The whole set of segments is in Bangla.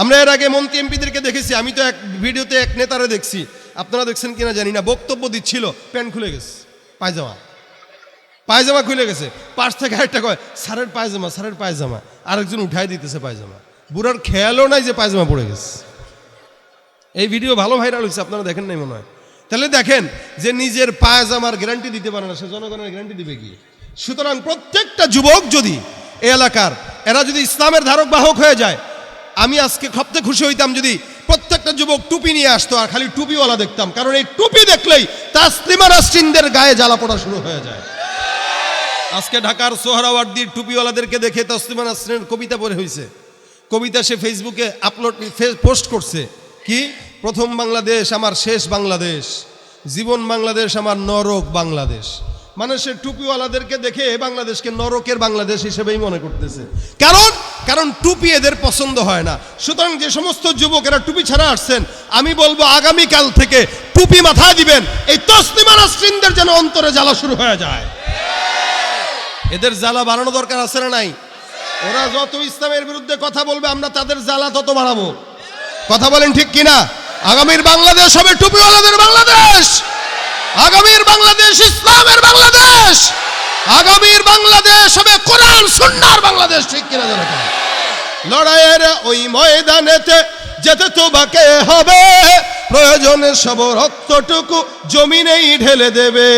আমরা এর আগে মন্ত্রী এমপিদেরকে দেখেছি, আমি তো এক ভিডিওতে এক নেতারে দেখছি। আপনারা দেখছেন কিনা জানি না, বক্তব্য দিচ্ছিল প্যান্ট খুলে গেছে, পায়জামা। পায়জামা খুলে গেছে। পাশ থেকে একটা কয়, স্যারের পায়জামা স্যারের পায়জামা। আরেকজন উঠাই দিতেছে পায়জামা। বুড়ার খেয়ালও নাই যে পায়জামা পড়ে গেছে। এই ভিডিও ভালো ভাইরাল হয়েছে, আপনারা দেখেন নাই মনে হয়। তাহলে দেখেন যে নিজের পায়জামার গ্যারান্টি দিতে পারে না, সে জনগণের গ্যারান্টি দিবে কি সুতরাং প্রত্যেকটা যুবক যদি এই এলাকার, এরা যদি ইসলামের ধারক বাহক হয়ে যায় আমি আজকে সবচেয়ে খুশি হইতাম যদি প্রত্যেকটা যুবক টুপি নিয়ে আসতো আর খালি টুপিওয়ালা দেখতাম, কারণ এই টুপি দেখলেই তাসলিমা নাসরিনদের গায়ে জ্বালা পড়া শুরু হয়ে যায়। আজকে ঢাকার সোহরাওয়ার্দির টুপিওয়ালাদেরকে দেখে তসলিমা নাসরিনের কবিতা পড়ে হয়েছে কবিতা সে ফেসবুকে আপলোড পোস্ট করছে। কি? প্রথম বাংলাদেশ আমার শেষ বাংলাদেশ, জীবন বাংলাদেশ আমার নরক বাংলাদেশ। মানে সে টুপিওয়ালাদেরকে দেখে বাংলাদেশকে নরকের বাংলাদেশ হিসেবেই মনে করতেছে। কারণ কারণ টুপি এদের পছন্দ হয় না। সুতরাং যে সমস্ত যুবকেরা টুপি ছাড়া আসছেন, আমি বলব আগামীকাল থেকে টুপি মাথায় দিবেন। এই তসলিমা নাসরিনদের যেন অন্তরে জ্বালা শুরু হয়ে যায়। এদের জ্বালা বাড়ানো দরকার আছে না নাই? ওরা যত ইসলামের বিরুদ্ধে কথা বলবে, আমরা তাদের জ্বালা তত বাড়াবো। কথা বলেন ঠিক কিনা? আগামীর বাংলাদেশ হবে টুপিওয়ালাদের বাংলাদেশ! আগামীর বাংলাদেশ ইসলামের বাংলাদেশ! আগামীর বাংলাদেশ হবে কোরআন, সুন্নার বাংলাদেশ, ঠিক কিনা তো? লড়াইয়ের ওই ময়দানেতে যেতে তোমাকে হবে? প্রয়োজনে সব রক্তটুকু জমিনেই ঢেলে দেবে।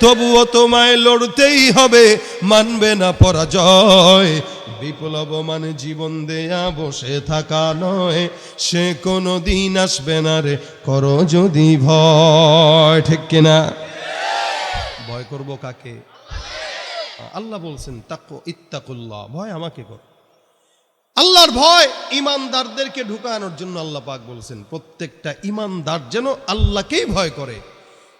তবুও তোমায় লড়তেই হবে, মানবে না পরাজয়। বিপ্লব মানে জীবন দেয়া বসে থাকা নয়, সে কোনো দিন আসবে না রে, করো যদি ভয়, ঠিক কিনা ভয় করব কাকে? আল্লাহ বলছেন, তাকো, ইত্তাকুল্লাহ, ভয় আমাকে কর। আল্লাহর ভয় ইমানদারদেরকে ঢুকানোর জন্য আল্লাহ পাক বলছেন, প্রত্যেকটা ইমানদার যেন আল্লাহকেই ভয় করে।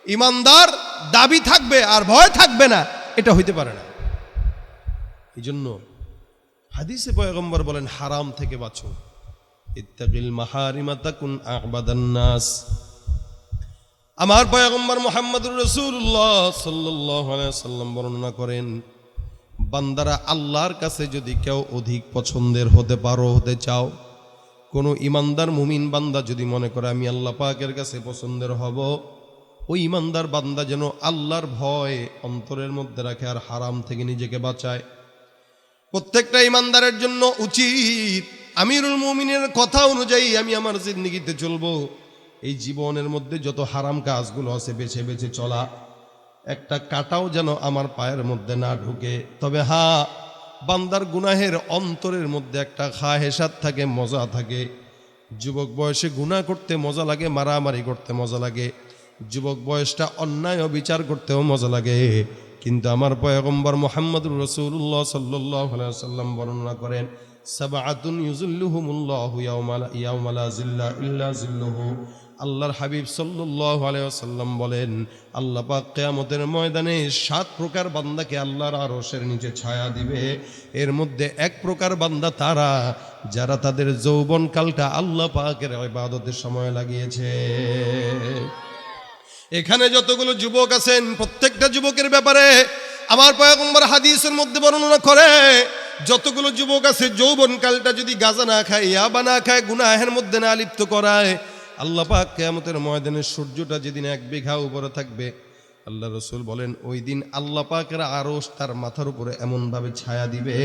ইমানদার দাবি থাকবে আর ভয় থাকবে না, এটা হইতে পারে না। এই জন্য হাদিসে পয়গম্বর বলেন, হারাম থেকে বাঁচো। আমার পয়গম্বর মোহাম্মদুর রসুল্লাহ সাল্লাহ সাল্লাম বর্ণনা করেন বান্দারা আল্লাহর কাছে যদি কেউ অধিক পছন্দের হতে পারো, হতে চাও, কোনো ইমানদার মুমিন বান্দা যদি মনে করে আমি আল্লাহ পাকের কাছে পছন্দের হব, ওই ইমানদার বান্দা যেন আল্লাহর ভয় অন্তরের মধ্যে রাখে আর হারাম থেকে নিজেকে বাঁচায়। প্রত্যেকটা ইমানদারের জন্য উচিত, আমিরুল মুমিনের কথা অনুযায়ী আমি আমার জিন্দগিতে চলবো। এই জীবনের মধ্যে যত হারাম কাজগুলো আছে, বেছে বেছে চলা। একটা কাটাও যেন আমার পায়ের মধ্যে না ঢুকে। তবে হা, বান্দার গুনাহের অন্তরের মধ্যে একটা খাহেসাত থাকে, মজা থাকে। যুবক বয়সে গুনাহ করতে মজা লাগে, মারামারি করতে মজা লাগে। যুবক বয়সটা অন্যায় বিচার করতেও মজা লাগে। কিন্তু আমার পয়গম্বর মোহাম্মদুর রসুল্লাহ সাল্লাহ সাল্লাম বর্ণনা করেন, সাবাআতুন ইউজুল্লুহুমুল্লাহু ইয়াউমালা ইয়াউমালা জিল্লা ইল্লা জিল্লুহু আল্লাহর হাবিব সাল্লাল্লাহু আলাইহি ওয়াসাল্লাম বলেন, আল্লাহ পাক ময়দানে সাত প্রকার বান্দাকে আল্লাহর আরশের নিচে ছায়া দিবে। এর মধ্যে এক প্রকার বান্দা তারা, যারা তাদের যৌবনকালটা আল্লাহ পাকের ইবাদতের সময় লাগিয়েছে। এখানে যতগুলো যুবক আছেন, প্রত্যেকটা যুবকের ব্যাপারে আমার পয়গম্বর হাদিসের মধ্যে বর্ণনা করে, যতগুলো যুবক আছে, যৌবনকালটা যদি গাজা না খায়, ইয়াবা না খায়, গুনাহের মধ্যে না লিপ্ত করায় আল্লাহ পাক কেয়ামতের ময়দানের সূর্যটা যেদিন এক বিঘা উপরে থাকবে, আল্লাহ রসুল বলেন, ওই দিন আল্লাহ পাকের আরও তার মাথার উপরে এমনভাবে ছায়া দিবে,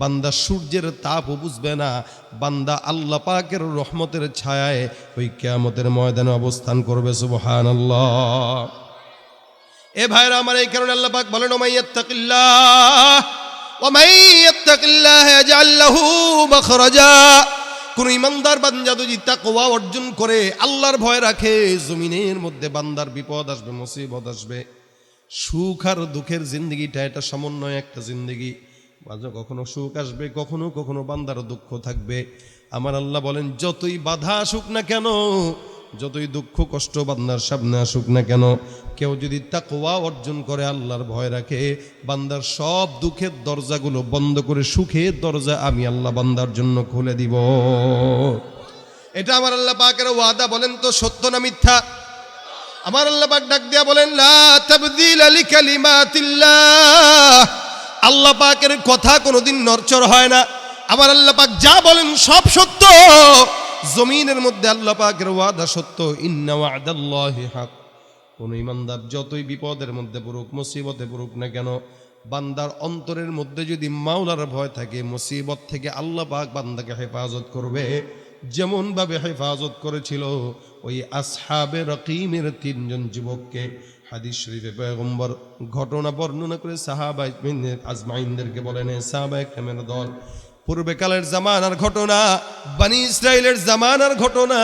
বান্দা সূর্যের তাপও বুঝবে না, বান্দা আল্লাহ পাকের রহমতের ছায়ায় ওই কেয়ামতের ময়দানে অবস্থান করবে সুবহান আল্লাহ এ ভাইরা আমার এই কারণে আল্লাহ পাক বলেন ওমাইয়াত্তাকিল্লাহ ওমাইয়াত্তাকিল্লাহ ইয়াজআল লাহু কোন ইমানদার বান্দা যদি তাকওয়া অর্জন করে, আল্লাহর ভয় রাখে, জমিনের মধ্যে বান্দার বিপদ আসবে, মুসিবত আসবে। সুখ আর দুঃখের জিন্দগিটা, এটা সমন্বয় একটা জিন্দগি। মাঝে কখনো সুখ আসবে, কখনো কখনো বান্দার দুঃখ থাকবে। আমার আল্লাহ বলেন, যতই বাধা আসুক না কেন যতই দুঃখ, কষ্ট, বান্দার সামনে আসুক না কেন, কেউ যদি তাকওয়া অর্জন করে, আল্লাহর ভয় রাখে, বান্দার সব দুঃখের দরজাগুলো বন্ধ করে সুখের দরজা আমি আল্লাহ বান্দার জন্য খুলে দিব। এটা আমার আল্লাহ পাকের ওয়াদা, বলেন তো সত্য না মিথ্যা? আমার আল্লাহ পাক ডাক দিয়া বলেন, লা তাবদিল আলি কালিমাতিল্লাহ আল্লাহ পাকের কথা কোনোদিন নরচর হয় না। আমার আল্লাহ পাক যা বলেন সব সত্য। জমিনের মধ্যে আল্লাহ পাকের ওয়াদা সত্য, ইন্না ওয়াদাল্লাহি হক। কোন ইমানদার যতই বিপদের মধ্যে পড়ুক, মুসিবতে পড়ুক না কেন, বান্দার অন্তরের মধ্যে যদি মাওলার ভয় থাকে, মুসিবত থেকে আল্লাহ পাক বান্দাকে হেফাজত করবে। যেমন ভাবে হেফাজত করেছিল ওই আসহাবে রকিমের তিনজন যুবককে। হাদিস শরীফে পয়গম্বর ঘটনা বর্ণনা করে সাহাবাই আজমাইনদেরকে বলেন সাহাবাই কেমের দল পূর্বেকালের জামানার ঘটনা, বানি ইসরায়েলের জামানার ঘটনা,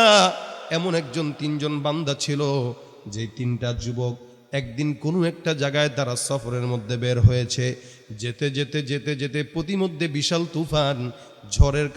এমন একজন তিনজন বান্দা ছিল, যে তিনটা যুবক একদিন কোনো একটা জায়গায় তারা সফরের মধ্যে বের হয়েছে, যেতে যেতে যেতে যেতে প্রতিমধ্যে বিশাল তুফান ঝড়ের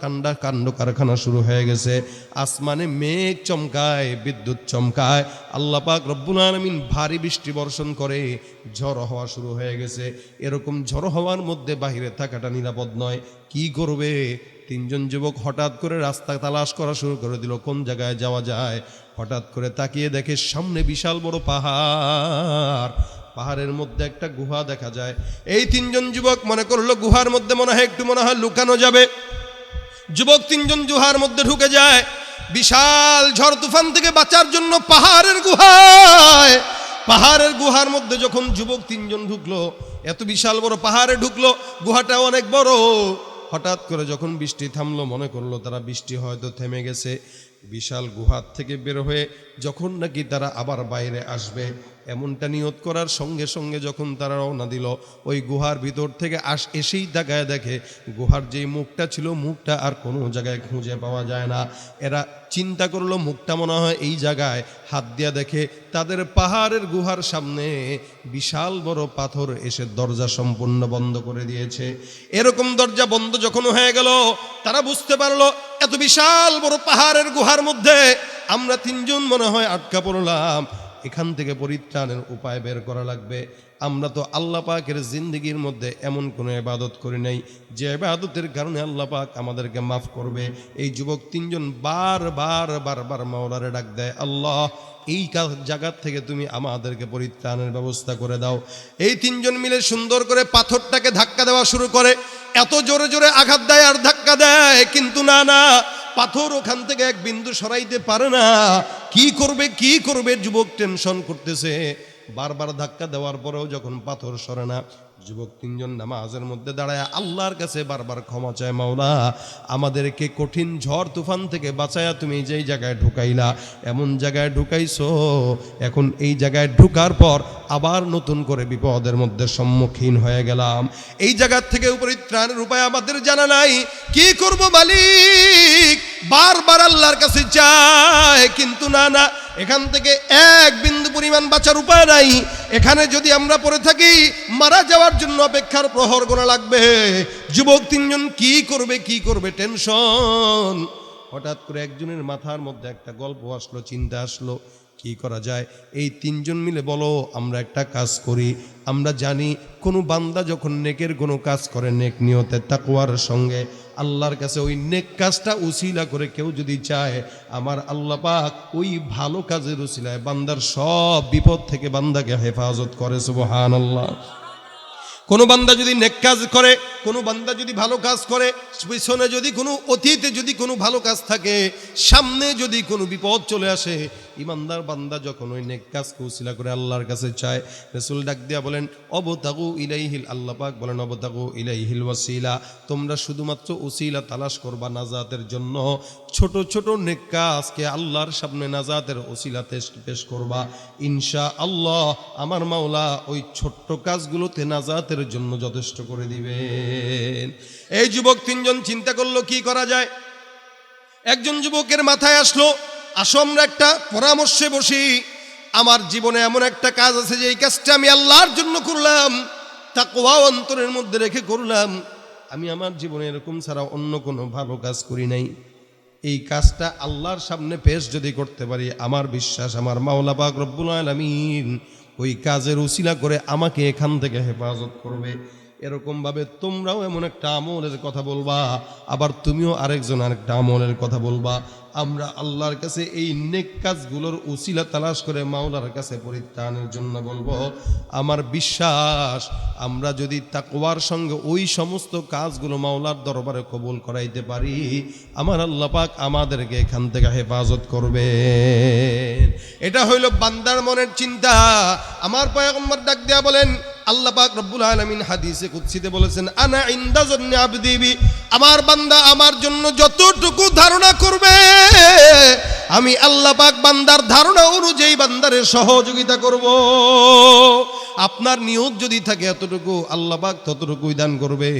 কান্ডা কাণ্ড কারখানা শুরু হয়ে গেছে। আসমানে মেঘ চমকায়, বিদ্যুৎ চমকায়। আল্লাহ পাক রব্বুল আলমিন ভারী বৃষ্টি বর্ষণ করে, ঝড় হওয়া শুরু হয়ে গেছে। এরকম ঝড় হওয়ার মধ্যে বাহিরে থাকাটা নিরাপদ নয়। কি করবে? তিনজন যুবক হঠাৎ করে রাস্তা তালাশ করা শুরু করে দিল। কোন জায়গায় যাওয়া যায়? হঠাৎ করে তাকিয়ে দেখে সামনে বিশাল বড় পাহাড়। পাহাড়ের মধ্যে একটা গুহা দেখা যায়। এই তিনজন যুবক মনে করল গুহার মধ্যে মনে হয় একটু মনে হয় লুকানো যাবে। যুবক তিনজন গুহার মধ্যে ঢুকে যায়। বিশাল ঝড় তুফান থেকে বাঁচার জন্য পাহাড়ের গুহায়। পাহাড়ের গুহার মধ্যে যখন যুবক তিনজন ঢুকলো, এত বিশাল বড় পাহাড়ে ঢুকলো, গুহাটা অনেক বড়। হঠাৎ করে যখন বৃষ্টি থামলো, মনে করল তারা বৃষ্টি হয়তো থেমে গেছে। বিশাল গুহার থেকে বের হয়ে যখন নাকি তারা আবার বাইরে আসবে, এমনটা নিয়ত করার সঙ্গে সঙ্গে যখন তারা রওনা দিল, ওই গুহার ভিতর থেকে আস এসেই তাকায় দেখে গুহার যেই মুখটা ছিল, মুখটা আর কোনো জায়গায় খুঁজে পাওয়া যায় না। এরা চিন্তা করল, মুখটা মনে হয় এই জায়গায়। হাত দিয়া দেখে তাদের পাহাড়ের গুহার সামনে বিশাল বড় পাথর এসে দরজা সম্পূর্ণ বন্ধ করে দিয়েছে। এরকম দরজা বন্ধ যখন হয়ে গেল, তারা বুঝতে পারল, এত বিশাল বড় পাহাড়ের গুহার মধ্যে আমরা তিনজন মনে হয় আটকা পড়লাম। এখান থেকে পরিত্রাণের উপায় বের করা লাগবে। আমরা তো আল্লাহ পাকের জিন্দগির মধ্যে এমন কোনো এবাদত করি নাই। যে এবাদতের কারণে আল্লাহ পাক আমাদেরকে মাফ করবে। এই যুবক তিনজন বার বার বারবার মাওলারে ডাক দেয়, আল্লাহ, এই জায়গার থেকে তুমি আমাদেরকে পরিত্রাণের ব্যবস্থা করে দাও। এই তিনজন মিলে সুন্দর করে পাথরটাকে ধাক্কা দেওয়া শুরু করে। এত জোরে জোরে আঘাত দেয় আর ধাক্কা দেয়। কিন্তু না না পাথর ওখান থেকে এক বিন্দু সরাইতে পারে না। কি করবে কি করবে? যুবক টেনশন করতেছে। বারবার ধাক্কা দেওয়ার পরেও যখন পাথর সরে না যুবক তিনজন নামাজের মধ্যে দাঁড়ায়, আল্লাহর কাছে বারবার ক্ষমা চায়, মাওলা, আমাদেরকে কঠিন ঝড় তুফান থেকে বাঁচায়া তুমি যেই জায়গায় ঢুকাইলা, এমন জায়গায় ঢুকাইছো, এখন এই জায়গায় ঢুকার পর আবার নতুন করে বিপদের মধ্যে সম্মুখীন হয়ে গেলাম। এই জায়গার থেকে পরিত্রাণের উপায় আমাদের জানা নাই, কি করব মালিক? বারবার আল্লাহর কাছে চায়, কিন্তু না না, এখান থেকে এক বিন্দু পরিমাণ বাঁচার উপায় নাই। এখানে যদি আমরা পড়ে থাকি, মারা যাওয়ার জন্য অপেক্ষার প্রহর গোনা লাগবে। যুবক তিনজন কি করবে কি করবে? টেনশন। হঠাৎ করে একজনের মাথার মধ্যে একটা গল্প আসলো, চিন্তা আসলো, কি করা যায়? এই তিনজন মিলে বলো, আমরা একটা কাজ করি। আমরা জানি কোনো বান্দা যখন নেকের কোনো কাজ করে, নেক নিয়তে তাকুয়ার সঙ্গে আল্লাহর কাছে ওই নেক কাজটা উসিলা করে কেউ যদি চায়, আমার আল্লাহ পাক ওই ভালো কাজের উসিলায় বান্দার সব বিপদ থেকে বান্দাকে হেফাজত করে সুবহান আল্লাহ কোনো বান্দা যদি নেক কাজ করে, কোনো বান্দা যদি ভালো কাজ করে, পিছনে যদি কোনো অতীতে যদি কোনো ভালো কাজ থাকে, সামনে যদি কোনো বিপদ চলে আসে ইমানদার বান্দা যখন ওই নেক কাজ কৌশিলা করে আল্লাহর কাছে চায়, রসুল ডাক দিয়া বলেন, অবতাগু ইলাইহিল আল্লাহ পাক বলেন, অবতাগু ইলাইহিল ওয়াসিলা, তোমরা শুধুমাত্র উসিলা তালাশ করবা নাজাতের জন্য। ছোট ছোট নেক কাজকে আল্লাহর সামনে নাজাতের ওসিলাতে পেশ করবা। ইনশা আল্লাহ আমার মাওলা ওই ছোট্ট কাজগুলোতে নাজাতের জন্য যথেষ্ট করে দিবেন। এই যুবক তিনজন চিন্তা করল, কি করা যায়? একজন যুবকের মাথায় আসলো আসো, আমরা একটা পরামর্শে বসি। আমার জীবনে এমন একটা কাজ আছে যে এই কাজটা আমি আল্লাহর জন্য করলাম তা কোয়া অন্তরের মধ্যে রেখে করলাম। আমি আমার জীবনে এরকম ছাড়া অন্য কোনো ভালো কাজ করি নাই। এই কাজটা আল্লাহর সামনে পেশ যদি করতে পারি, আমার বিশ্বাস, আমার মাওলা পাক রব্বুল আলামিন ওই কাজের উসিলা করে আমাকে এখান থেকে হেফাজত করবে। এরকম ভাবে তোমরাও এমন একটা আমলের কথা বলবা, আবার তুমিও আরেকজন আরেকটা আমলের কথা বলবা। আমরা আল্লাহর কাছে এই নেক কাজগুলোর উসিলা তালাশ করে মাওলার কাছে পরিত্রাণের জন্য বলব, আমার বিশ্বাস, আমরা যদি তাকওয়ার সঙ্গে ওই সমস্ত কাজগুলো মাওলার দরবারে কবুল করাইতে পারি, আমার আল্লাহ পাক আমাদেরকে এখান থেকে হেফাজত করবে এটা হইল বান্দার মনের চিন্তা। আমার পয়গম্বর ডাক দেয়া বলেন আল্লাহ পাক রব্বুল আলামিন হাদিসে কুদসিতে বলেছেন, আনা ইন্দা জন্যে আবদিবি আমার বান্দা আমার জন্য যতটুকু ধারণা করবে, আমি আল্লাপাক বান্দার ধারণা অনুযায়ী বান্দারে সহযোগিতা করব। আপনার নিয়োগ যদি থাকে এতটুকু, আল্লাহ পাক ততটুকুই দান করবে।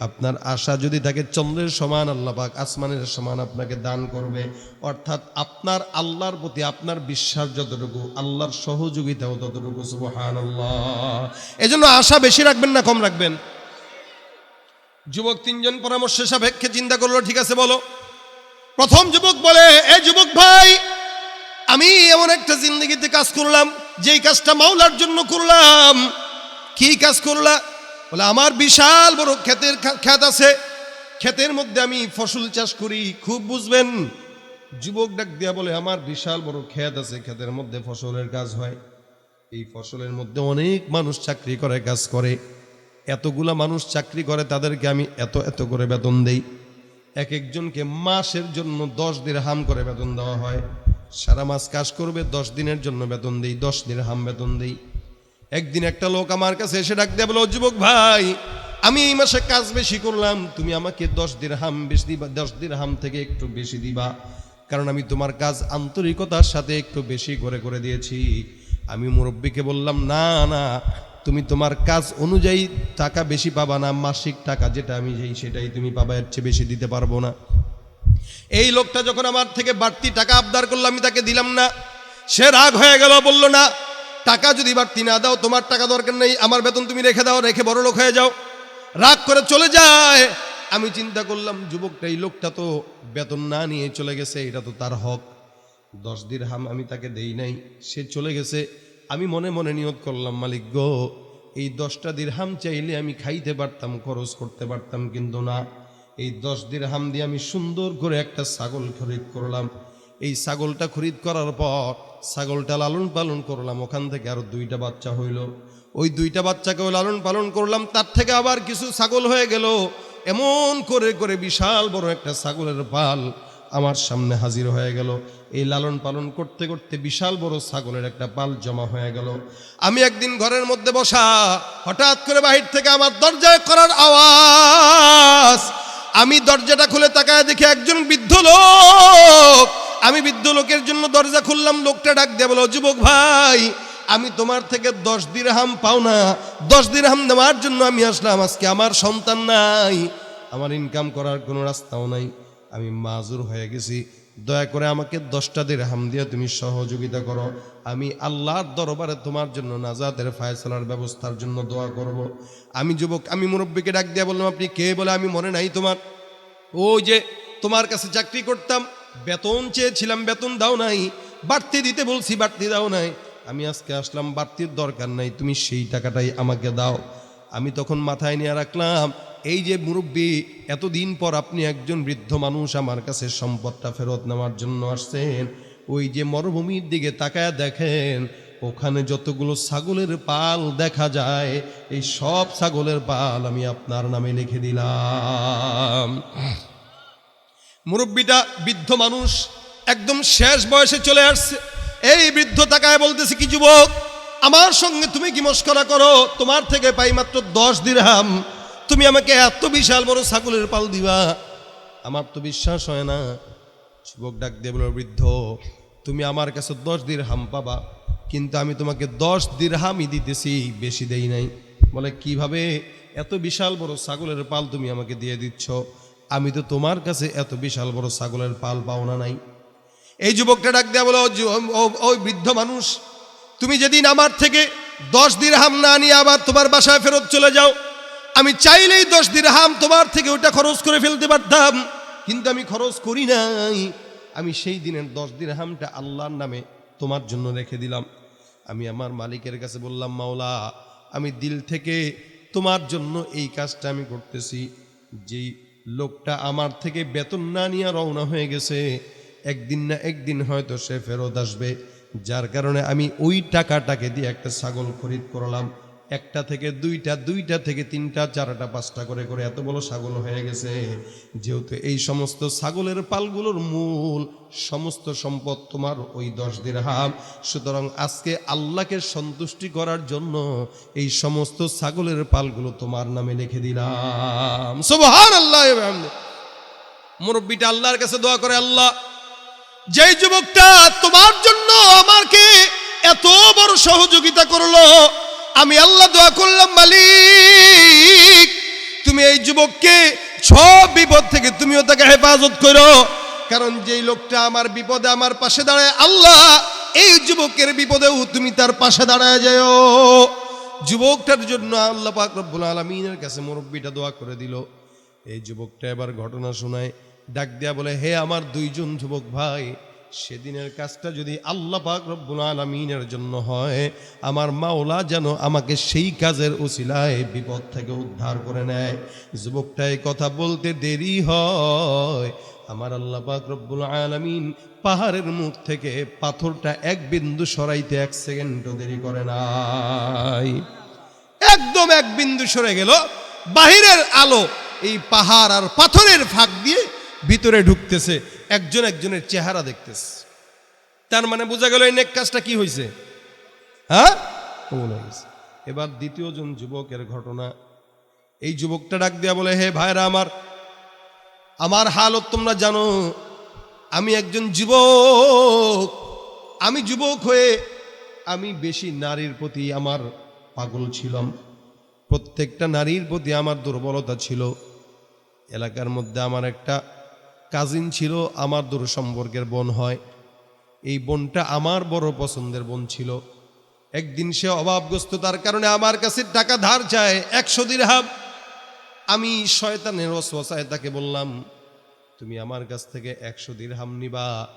আপনার আশা যদি থাকে, চন্দ্রের সমান, আল্লাহ পাক আসমানের সমান আপনাকে দান করবে। অর্থাৎ আপনার আল্লাহর প্রতি আপনার বিশ্বাস যতটুকু, আল্লাহর সহযোগিতাও ততটুকু সুবহান আল্লাহ এজন্য আশা বেশি রাখবেন না, কম রাখবেন। যুবক তিনজন পরামর্শ সাপেক্ষে চিন্তা করল, ঠিক আছে, বলো। প্রথম যুবক বলে, এ যুবক ভাই, আমি এমন একটা জিন্দগিতে কাজ করলাম, যেই কাজটা মাওলার জন্য করলাম। কি কাজ করলা? বলে, আমার বিশাল বড় ক্ষেতের খা- ক্ষেত আছে। ক্ষেতের মধ্যে আমি ফসল চাষ করি, খুব বুঝবেন? যুবক ডাক দিয়া বলে, আমার বিশাল বড় ক্ষেত আছে, ক্ষেতের মধ্যে ফসলের কাজ হয়। এই ফসলের মধ্যে অনেক মানুষ চাকরি করে, কাজ করে। এতগুলা মানুষ চাকরি করে, তাদেরকে আমি এত এত করে বেতন দেই। এক একজনকে মাসের জন্য দশ দিন হাম করে বেতন দেওয়া হয়। সারা মাস কাজ করবে, দশ দিনের জন্য বেতন দেই, দশ দিন হাম বেতন দেই। একদিন একটা লোক আমার কাছে এসে ডাক দেয় বলো যুবক ভাই, আমি এই মাসে কাজ বেশি করলাম, তুমি আমাকে দশ দিন হাম বেশি দিবা, দশ দিন হাম থেকে একটু বেশি দিবা। কারণ আমি তোমার কাজ আন্তরিকতার সাথে একটু বেশি করে করে দিয়েছি। আমি মুরব্বীকে বললাম, না না, তুমি তোমার কাজ অনুযায়ী টাকা বেশি পাবা না, মাসিক টাকা যেটা আমি যেই সেটাই তুমি পাবা, এর চেয়ে বেশি দিতে পারব না। এই লোকটা যখন আমার থেকে বাড়তি টাকা আবদার করল, আমি তাকে দিলাম না। সে রাগ হয়ে গেল, বলল, না টাকা যদি বাড়তি না দাও, তোমার টাকা দরকার নেই, আমার বেতন তুমি রেখে দাও, রেখে বড় লোক হয়ে যাও। রাগ করে চলে যায়। আমি চিন্তা করলাম, যুবকটা, এই লোকটা তো বেতন না নিয়ে চলে গেছে, এটা তো তার হক। দশ দিন হাম আমি তাকে দেই নাই, সে চলে গেছে। আমি মনে মনে নিয়ত করলাম, মালিক গো, এই দশটা দিরহাম চাইলে আমি খাইতে পারতাম, খরচ করতে পারতাম, কিন্তু না। এই দশ দিরহাম দিয়ে আমি সুন্দর করে একটা ছাগল খরিদ করলাম। এই ছাগলটা খরিদ করার পর ছাগলটা লালন পালন করলাম, ওখান থেকে আরও দুইটা বাচ্চা হইল। ওই দুইটা বাচ্চাকেও লালন পালন করলাম, তার থেকে আবার কিছু ছাগল হয়ে গেল। এমন করে করে বিশাল বড় একটা ছাগলের পাল আমার সামনে হাজির হয়ে গেল। এই লালন পালন করতে করতে বিশাল বড় ছাগলের একটা পাল জমা হয়ে গেল। আমি একদিন ঘরের মধ্যে বসা, হঠাৎ করে বাহির থেকে আমার দরজায় করার আওয়াজ। আমি দরজাটা খুলে তাকায় দেখি একজন বৃদ্ধ লোক আমি বৃদ্ধ লোকের জন্য দরজা খুললাম, লোকটা ডাক দিয়ে বলো যুবক ভাই, আমি তোমার থেকে দশ দিরহাম পাও না। দশ দিরহাম দেওয়ার জন্য আমি আসলাম, আজকে আমার সন্তান নাই। আমার ইনকাম করার কোনো রাস্তাও নাই। আমি মাজুর হয়ে গেছি। দয়া করে আমাকে দশটা দিরহাম দিয়ে তুমি সহযোগিতা করো। আমি আল্লাহর দরবারে তোমার জন্য নাজাতের ফায়সালার ব্যবস্থার জন্য দোয়া করব। আমি যুবক, আমি মুরব্বীকে ডাক দিয়ে বললাম, আপনি কে? বলে, আমি মনে নাই তোমার। ওই যে তোমার কাছে চাকরি করতাম বেতন চেয়েছিলাম, বেতন দাও নাই, বাড়তি দিতে বলছি, বাড়তি দাও নাই। আমি আজকে আসলাম, বাড়তির দরকার নাই, তুমি সেই টাকাটাই আমাকে দাও। আমি তখন মাথায় নিয়ে রাখলাম, এই যে মুরব্বী, এতদিন পর আপনি একজন বৃদ্ধ মানুষ, আমার কাছে সম্পদটা ফেরত নেওয়ার জন্য আসছেন। ওই যে মরুভূমির দিকে তাকায় দেখেন, ওখানে যতগুলো ছাগলের পাল দেখা যায়, এই সব ছাগলের পাল আমি আপনার নামে লিখে দিলাম। মুরব্বীটা বৃদ্ধ মানুষ, একদম শেষ বয়সে চলে আসছে। এই বৃদ্ধ তাকায় বলতেছে, কি যুবক, আমার সঙ্গে তুমি কি মস্করা করো? তোমার থেকে পাই মাত্র দশ দিরহাম। তুমি আমাকে এত বিশাল বড় ছাগলের পাল দিবা। আমার তো বিশ্বাস হয় না। যুবক ডাক দিয়ে বলল, বৃদ্ধ, তুমি আমার কাছে দশ দিরহাম পাবা, কিন্তু আমি তোমাকে দশ দিরহামই দিতেছি, বেশি দেই নাই। বলে, কীভাবে? এত বিশাল বড় ছাগলের পাল তুমি আমাকে দিয়ে দিচ্ছ। আমি তো তোমার কাছে এত বিশাল বড় ছাগলের পাল পাওনা নাই। এই যুবকটা ডাক দেয়া বলো, "ও- ও- ওই বৃদ্ধ মানুষ, তুমি যেদিন আমার থেকে দশ দিরহাম না নিয়ে আবার তোমার বাসায় ফেরত চলে যাও, আমি চাইলেই দশ দিরহাম তোমার থেকে ওটা খরচ করে ফেলতে পারতাম, কিন্তু আমি খরচ করি নাই। আমি সেই দিনের দশ দিরহামটা আল্লাহর নামে তোমার জন্য রেখে দিলাম। আমি আমার মালিকের কাছে বললাম, মাওলা, আমি দিল থেকে তোমার জন্য এই কাজটা আমি করতেছি, যেই লোকটা আমার থেকে বেতন না নিয়ে রওনা হয়ে গেছে। একদিন না একদিন হয়তো সে ফেরত আসবে, যার কারণে আমি ওই টাকাটাকে দিয়ে একটা ছাগল খরিদ করলাম। একটা থেকে দুইটা দুইটা থেকে তিনটা, চারটা, পাঁচটা করে করে এত বড় ছাগল হয়ে গেছে। যেহেতু এই সমস্ত ছাগলের পালগুলোর মূল সমস্ত সম্পদ তোমার ওই দশ দিন হাম সুতরাং আজকে আল্লাহকে সন্তুষ্টি করার জন্য এই সমস্ত ছাগলের পালগুলো তোমার নামে লিখে দিলাম। সুবহান আল্লাহ মুরব্বীটা আল্লাহর কাছে দোয়া করে, আল্লাহ, যেই যুবকটা তোমার জন্য আমাকে এত বড় সহযোগিতা করল আমি আল্লাহ দোয়া করলাম, মালিক। তুমি এই যুবককে সব বিপদ থেকে তুমিও তাকে হেফাজত করো। কারণ যেই লোকটা আমার বিপদে আমার পাশে দাঁড়ায়, আল্লাহ এই যুবকের বিপদেও তুমি তার পাশে দাঁড়ায় যাও। যুবকটার জন্য আল্লাহ পাক আলমিনের কাছে মুরব্বীটা দোয়া করে দিল। এই যুবকটা এবার ঘটনা শোনায়, ডাক দিয়া বলে, হে আমার দুইজন যুবক ভাই সেদিনের কাজটা যদি আল্লাহ পাক আলমিনের জন্য হয়, আমার মাওলা যেন আমাকে সেই কাজের উসিলায় বিপদ থেকে উদ্ধার করে নেয়। যুবকটা কথা বলতে দেরি হয়। আমার আল্লাহ পাক রব্বুল আলমিন পাহাড়ের মুখ থেকে পাথরটা এক বিন্দু সরাইতে এক সেকেন্ডও দেরি করে নাই। একদম এক বিন্দু সরে গেল। বাহিরের আলো এই পাহাড় আর পাথরের ফাঁক দিয়ে ভিতরে ঢুকতেছে, একজন একজনের চেহারা দেখতেছে। তার মানে বোঝা গেল এই নেক কাজটা কি হয়েছে হ্যাঁ। এবার দ্বিতীয় জন যুবকের ঘটনা। এই যুবকটা ডাক দিয়া বলে, হে ভাইরা আমার আমার হালত তোমরা জানো, আমি একজন যুবক। আমি যুবক হয়ে আমি বেশি নারীর প্রতি আমার পাগল ছিলাম। প্রত্যেকটা নারীর প্রতি আমার দুর্বলতা ছিল। এলাকার মধ্যে আমার একটা কাজিন ছিল আমার দূর সম্পর্কের বোন হয়। এই বোনটা আমার বড় পছন্দের বোন ছিল। একদিন সে অভাবগ্রস্ততার কারণে আমার কাছে টাকা ধার চায়, একশো দিন দিরহাম। আমি শয়তানের ওসওয়াসায় তাকে বললাম, তুমি আমার কাছ থেকে একশো দিন হাম নিবা।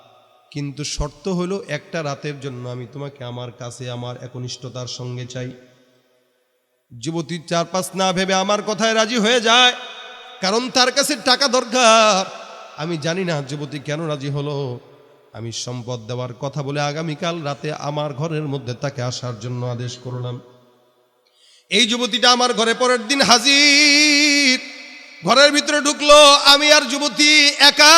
কিন্তু শর্ত হলো একটা রাতের জন্য আমি তোমাকে আমার কাছে আমার একনিষ্ঠতার সঙ্গে চাই। যুবতী চার পাঁচ না ভেবে আমার কথায় রাজি হয়ে যায়, কারণ তার কাছে টাকা দরকার। আমি জানি না যুবতী কেন রাজি হলো। আমি সম্পদ দেওয়ার কথা বলে আগামীকাল রাতে আমার ঘরের মধ্যে তাকে আসার জন্য আদেশ করলাম। এই যুবতীটা আমার ঘরে পরের দিন হাজির। ঘরের ভিতরে ঢুকলো, আমি আর যুবতী একা।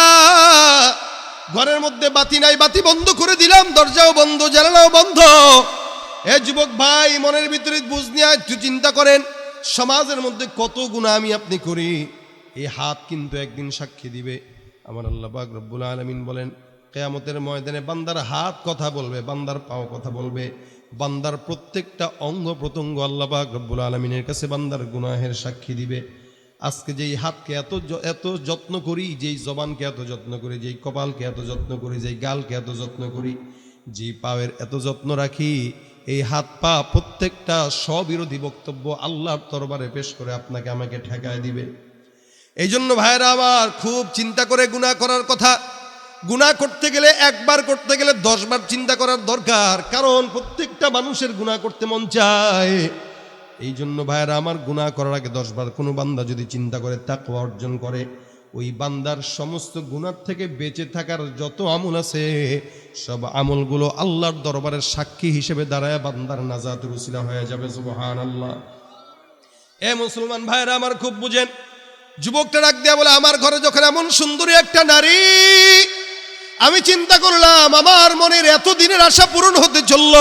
ঘরের মধ্যে বাতি নাই, বাতি বন্ধ করে দিলাম, দরজাও বন্ধ, জানালাও বন্ধ। এ যুবক ভাই, মনের ভিতরে বুঝ নিয়ে একটু চিন্তা করেন, সমাজের মধ্যে কত গুণা আমি আপনি করি? এই হাত কিন্তু একদিন সাক্ষী দিবে। আমার আল্লাহ পাক রব্বুল আলমিন বলেন, কেয়ামতের ময়দানে বান্দার হাত কথা বলবে, বান্দার পাও কথা বলবে, বান্দার প্রত্যেকটা অঙ্গ প্রত্যঙ্গ আল্লাহ পাক রব্বুল আলমিনের কাছে বান্দার গুনাহের সাক্ষী দিবে। আজকে যেই হাতকে এত এত যত্ন করি, যেই জবানকে এত যত্ন করি, যেই কপালকে এত যত্ন করি, যেই গালকে এত যত্ন করি, যেই পায়ের এত যত্ন রাখি, এই হাত পা প্রত্যেকটা স্ববিরোধী বক্তব্য আল্লাহর তরবারে পেশ করে আপনাকে আমাকে ঠেকায় দিবে। এই জন্য ভাইরা আমার খুব চিন্তা করে গুণা করার কথা। গুণা করতে গেলে একবার করতে গেলে দশবার চিন্তা করার দরকার। কারণ প্রত্যেকটা মানুষের গুণা করতে মন চায়। এই জন্য ভাইরা আমার গুণা করার আগে দশবার কোনো বান্দা যদি চিন্তা করে, তাকওয়া অর্জন করে, ওই বান্দার সমস্ত গুণার থেকে বেঁচে থাকার যত আমল আছে, সব আমলগুলো আল্লাহর দরবারের সাক্ষী হিসেবে দাঁড়ায় বান্দার নাজাত রুসিলা হয়ে যাবে সুবহান আল্লাহ এ মুসলমান ভাইরা আমার খুব বুঝেন যুবকটা ডাক দেয়া বলে, আমার ঘরে যখন এমন সুন্দরী একটা নারী, আমি চিন্তা করলাম, আমার মনের এত দিনের আশা পূরণ হতে চলল।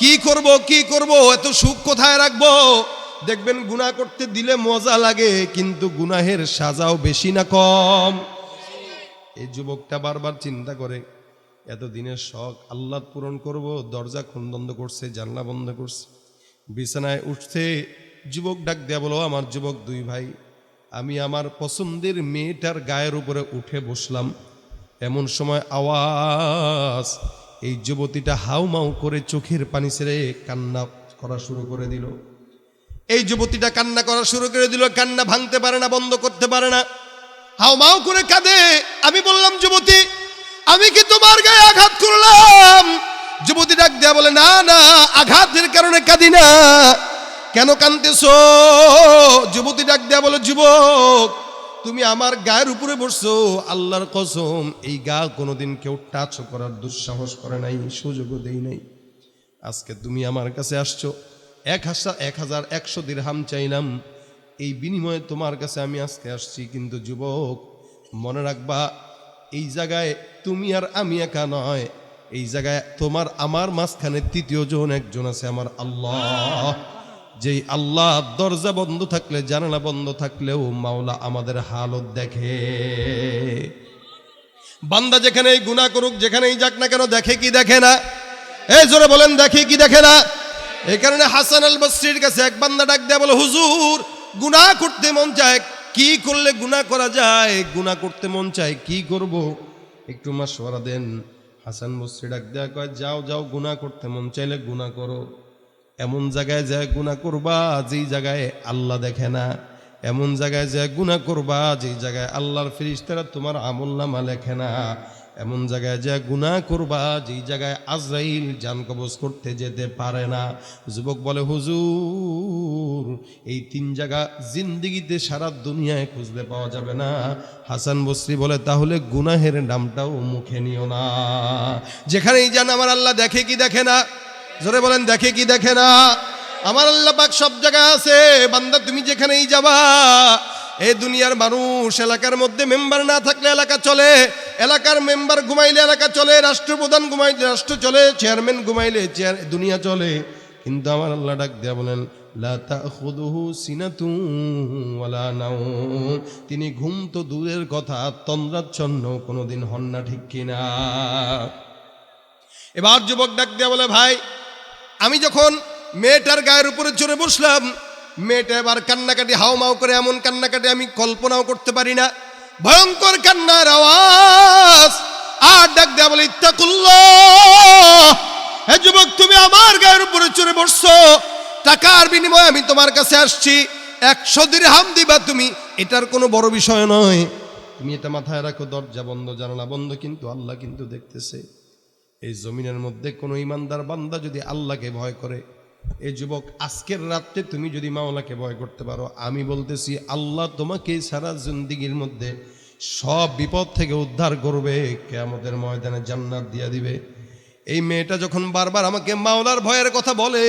কি করব কি করব, এত সুখ কোথায় রাখব? দেখবেন গুনাহ করতে দিলে মজা লাগে, কিন্তু গুনাহের সাজাও বেশি না কম। এই যুবকটা বারবার চিন্তা করে এত দিনের শখ আল্লাহ পূরণ করব, দরজা খুন বন্ধ করছে, জানলা বন্ধ করছে, বিছানায় উঠছে যুবক ডাক দেয়া বলো, আমার যুবক দুই ভাই, আমি আমার পছন্দের মেয়েটার গায়ের উপরে উঠে বসলাম। এমন সময় আওয়াজ, এই যুবতীটা হাউমাউ করে চোখের পানি ছেড়ে কান্না করা শুরু করে দিল। এই যুবতীটা কান্না করা শুরু করে দিল, কান্না ভাঙতে পারে না, বন্ধ করতে পারে না। হাউমাউ করে কাঁদে, আমি বললাম, যুবতী, আমি কি তোমার গায়ে আঘাত করলাম? যুবতী ডাক দেয়া বলে, না না, আঘাতের কারণে কাঁদি না। কেন কানতেছো যুবতী ডাক দেয়া বলে, যুবক, তুমি আমার গায়ের উপরে বসছো। আল্লাহর কসম, এই গা কোনোদিন কেউ টাচ করার দুঃসাহস করে নাই, সুযোগও দেই নাই। আজকে তুমি আমার কাছে আসছো। এক হাজার এক হাজার একশো দিরহাম চাইলাম। এই বিনিময়ে তোমার কাছে আমি আজকে আসছি। কিন্তু যুবক, মনে রাখবা, এই জায়গায় তুমি আর আমি একা নয়। এই জায়গায় তোমার, আমার মাঝখানে তৃতীয় জন একজন আছে, আমার আল্লাহ। যেই আল্লাহ দরজা বন্ধ থাকলে, জানালা বন্ধ থাকলেও মাওলা আমাদের হালত দেখে। বান্দা যেখানেই গুণা করুক, যেখানেই যাক না কেন, দেখে কি দেখে না? এই জোরে বলেন, দেখে কি দেখে না? এই কারণে হাসান আল বসরির কাছে এক বান্দা ডাক দেয়া বলে, হুজুর, গুনাহ করতে মন চায়, কি করলে গুনাহ করা যায়? গুনাহ করতে মন চায়, কি করব? একটু মাসওয়ারা দেন। হাসান বসরি ডাক দেয়া কয়, যাও যাও, গুনাহ করতে মন চাইলে গুনাহ করো। এমন জায়গায় যায় গুনাহ করবা যেই জায়গায় আল্লাহ দেখে না। এমন জায়গায় যায় গুনাহ করবা যেই জায়গায় আল্লাহর ফিরিস্তারা তোমার আমল নামা লেখে না। এমন জায়গায় যে গুনাহ করবা যেই জায়গায় আজরাইল জান কবজ করতে যেতে পারে না। যুবক বলে, হুজুর, এই তিন জায়গা জিন্দিগিতে সারা দুনিয়ায় খুঁজতে পাওয়া যাবে না। হাসান বসরি বলে, তাহলে গুনাহের নামটাও মুখে নিও না। যেখানেই যান আমার আল্লাহ দেখে কি দেখে না? জোরে বলেন, দেখে কি দেখে না? আমার আল্লাহ পাক সব জায়গায় আছে। বান্দা, তুমি যেখানেই যাবা এই দুনিয়ার মানুষ, এলাকার মধ্যে মেম্বার না থাকলে এলাকা চলে। এলাকার মেম্বার ঘুমাইলে এলাকা চলে, রাষ্ট্রপ্রধান ঘুমাইলে রাষ্ট্র চলে, চেয়ারম্যান ঘুমাইলে চেয়ার দুনিয়া চলে। কিন্তু আমার আল্লাহ ডাক দেয়া বলেন তিনি ঘুম তো দূরের কথা, তন্দ্রাচ্ছন্ন, কোনোদিন হন না ঠিক কিনা। এবার যুবক ডাক দেয়া বলে, ভাই আমি যখন মেয়েটার গায়ের উপরে চড়ে বসলাম, মেয়েটা এবার কান্নাকাটি হাও মাও করে এমন কান্নাকাটি আমি কল্পনাও করতে পারি না। ভয়ঙ্কর কান্নার আওয়াজ। আর ডাক দেয়া বলে, ইত্তাকুল্লাহ! হে যুবক, তুমি আমার গায়ের উপরে চড়ে বসছো। টাকার বিনিময়ে আমি তোমার কাছে আসছি। একশো হাম দিবা তুমি। এটার কোনো বড় বিষয় নয়। তুমি এটা মাথায় রাখো, দরজা বন্ধ, জানালা বন্ধ, কিন্তু আল্লাহ কিন্তু দেখতেছে। এই জমিনের মধ্যে কোনো ইমানদার বান্দা যদি আল্লাহকে ভয় করে এই যুবক, আজকের রাত্রে তুমি যদি মাওলাকে ভয় করতে পারো, আমি বলতেছি, আল্লাহ তোমাকে সারা জিন্দিগির মধ্যে সব বিপদ থেকে উদ্ধার করবে, কেয়ামতের ময়দানে জান্নাত দিয়া দিবে। এই মেয়েটা যখন বারবার আমাকে মাওলার ভয়ের কথা বলে,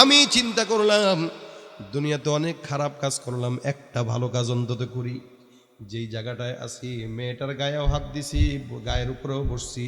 আমি চিন্তা করলাম, দুনিয়াতে অনেক খারাপ কাজ করলাম, একটা ভালো কাজ অন্তত করি। যেই জায়গাটায় আছি, মেয়েটার গায়েও হাত দিছি, গায়ের উপরেও বসছি।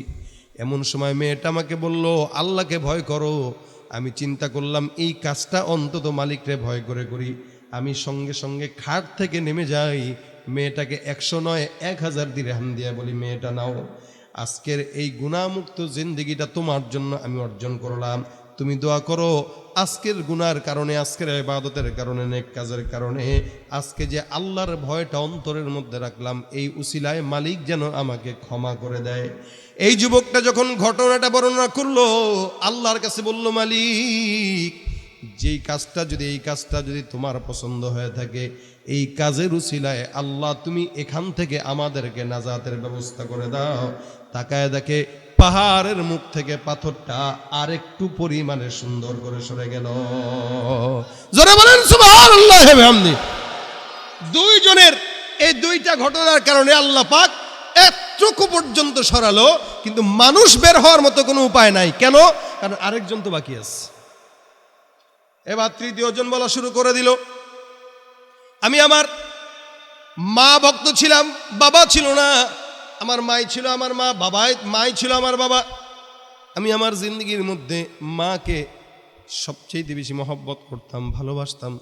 এমন সময় মেয়েটা আমাকে বলল, আল্লাহকে ভয় করো। আমি চিন্তা করলাম, এই কাজটা অন্তত মালিকরে ভয় করে করি। আমি সঙ্গে সঙ্গে খাট থেকে নেমে যাই, মেয়েটাকে একশো নয়, এক হাজার দিরহাম দিয়া বলি, মেয়েটা নাও, আজকের এই গুণামুক্ত জিন্দিগিটা তোমার জন্য আমি অর্জন করলাম। তুমি দোয়া করো, আজকের গুনার কারণে, আজকের ইবাদতের কারণে, নেক কাজের কারণে, আজকে যে আল্লাহর ভয়টা অন্তরের মধ্যে রাখলাম, এই উসিলায় মালিক যেন আমাকে ক্ষমা করে দেয়। এই যুবকটা যখন ঘটনাটা বর্ণনা করল, আল্লাহর কাছে বলল, মালিক, যেই কাজটা যদি, এই কাজটা যদি তোমার পছন্দ হয়ে থাকে, এই কাজের উসিলায় আল্লাহ তুমি এখান থেকে আমাদেরকে নাজাতের ব্যবস্থা করে দাও। তাকায় দেখে পাহাড়ের মুখ থেকে পাথরটা আর একটু পরিমাণে সুন্দর করে সরে গেল। জোরে বলেন, সুবহানাল্লাহ দুইজনের এই দুইটা ঘটনার কারণে আল্লাহ পাক এতটুকু পর্যন্ত সরালো, কিন্তু মানুষ বের হওয়ার মতো কোনো উপায় নাই। কেন? কারণ আরেকজন তো বাকি আছে। এবার তৃতীয় জন বলা শুরু করে দিল। আমি আমার মা ভক্ত ছিলাম, বাবা ছিল না। আমার মাই ছিল আমার মা, বাবাই, মাই ছিল আমার বাবা। আমি আমার জিন্দগির মধ্যে মাকে সবচেয়ে বেশি মহব্বত করতাম, ভালোবাসতাম।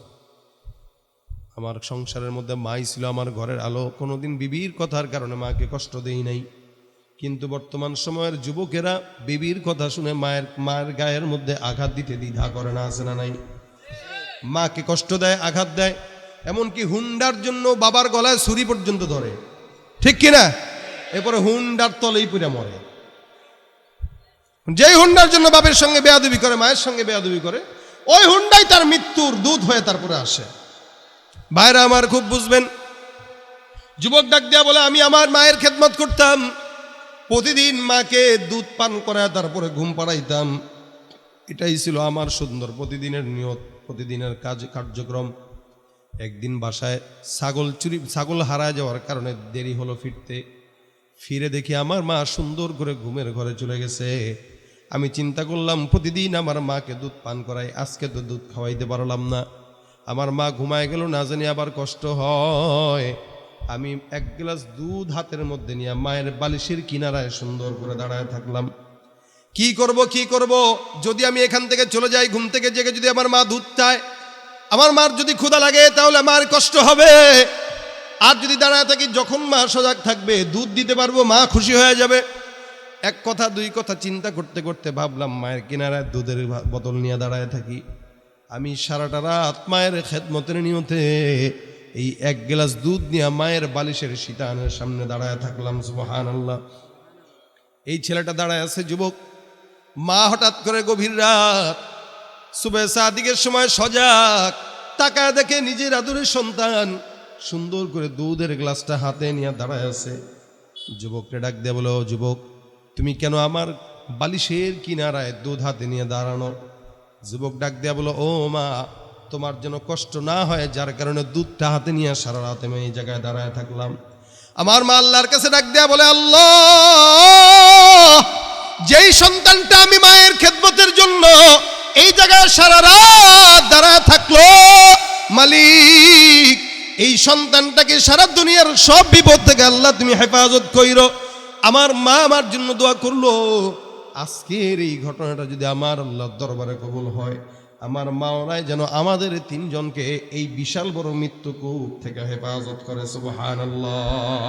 আমার সংসারের মধ্যে মাই ছিল আমার ঘরের আলো। কোনোদিন বিবির কথার কারণে মাকে কষ্ট দেই নাই। কিন্তু বর্তমান সময়ের যুবকেরা বিবির কথা শুনে মায়ের মায়ের গায়ের মধ্যে আঘাত দিতে দ্বিধা করে না, আছে না নাই? মাকে কষ্ট দেয়, আঘাত দেয়, এমনকি হুন্ডার জন্য বাবার গলায় ছুরি পর্যন্ত ধরে। ঠিক কিনা এরপরে হুন্ডার তলেই পুরে মরে। যেই হুন্ডার জন্য বাপের সঙ্গে বেয়াদবি করে, মায়ের সঙ্গে বেয়াদবি করে, ওই হুন্ডাই তার মৃত্যুর দুধ হয়ে তারপরে আসে। ভাইরা আমার খুব বুঝবেন। যুবক ডাক দেয়া বলে, আমি আমার মায়ের খেদমত করতাম। প্রতিদিন মাকে দুধ পান করায় তারপরে ঘুম পাড়াইতাম। এটাই ছিল আমার সুন্দর প্রতিদিনের নিয়ত, প্রতিদিনের কাজ, কার্যক্রম। একদিন বাসায় ছাগল চুরি, ছাগল হারায় যাওয়ার কারণে দেরি হলো ফিরতে। ফিরে দেখি আমার মা সুন্দর করে ঘুমের ঘরে চলে গেছে। আমি চিন্তা করলাম, প্রতিদিন আমার মাকে দুধ পান করাই আজকে তো দুধ খাওয়াইতে পারলাম না। আমার মা ঘুমায় গেল, না জানি আবার কষ্ট হয়। আমি এক গ্লাস দুধ হাতের মধ্যে নিয়ে মায়ের বালিশের কিনারায় সুন্দর করে দাঁড়ায় থাকলাম। কি করব কি করব? যদি আমি এখান থেকে চলে যাই, ঘুম থেকে জেগে যদি আমার মা দুধ চায়, আমার মার যদি ক্ষুধা লাগে, তাহলে আমার কষ্ট হবে। আর যদি দাঁড়ায় থাকি, যখন মা সজাগ থাকবে, দুধ দিতে পারব, মা খুশি হয়ে যাবে। এক কথা, দুই কথা চিন্তা করতে করতে ভাবলাম, মায়ের কিনারায় দুধের বোতল নিয়ে দাঁড়ায় থাকি। আমি সারাটা রাত মায়ের খেদমতের নিয়তে এই এক গ্লাস দুধ নিয়ে মায়ের বালিশের সীতানের সামনে দাঁড়ায় থাকলাম সুবহান আল্লাহ এই ছেলেটা দাঁড়ায় আছে, যুবক। মা হঠাৎ করে গভীর রাত সুবে সাদিকের সময় সজাগ, তাকায় দেখে নিজের আদরের সন্তান সুন্দর করে দুধের গ্লাসটা হাতে নিয়ে দাঁড়ায় আছে। যুবককে ডাক দিয়ে বলো যুবক, তুমি কেন আমার বালিশের কিনারায় দুধ হাতে নিয়ে দাঁড়ানো? যুবক ডাক দেয়া বলো, ও মা, তোমার যেন কষ্ট না হয়, যার কারণে দুধটা হাতে নিয়ে সারা রাত আমি এই জায়গায় দাঁড়ায় থাকলাম। আমার মা আল্লাহর কাছে ডাক দেয়া বলে, আল্লাহ, যেই সন্তানটা আমি মায়ের খেদমতের জন্য এই জায়গায় সারা রাত দাঁড়ায় থাকল, মালিক, এই সন্তানটাকে সারা দুনিয়ার সব বিপদ থেকে আল্লাহ তুমি হেফাজত কইরো। আমার মা আমার জন্য দোয়া করল আজকের এই ঘটনাটা যদি আমার আল্লাহর দরবারে কবুল হয়, আমার মাওলায় যেন আমাদের তিনজনকে এই বিশাল বড় মৃত্যুকূপ থেকে হেফাজত করে, সুবহানাল্লাহ।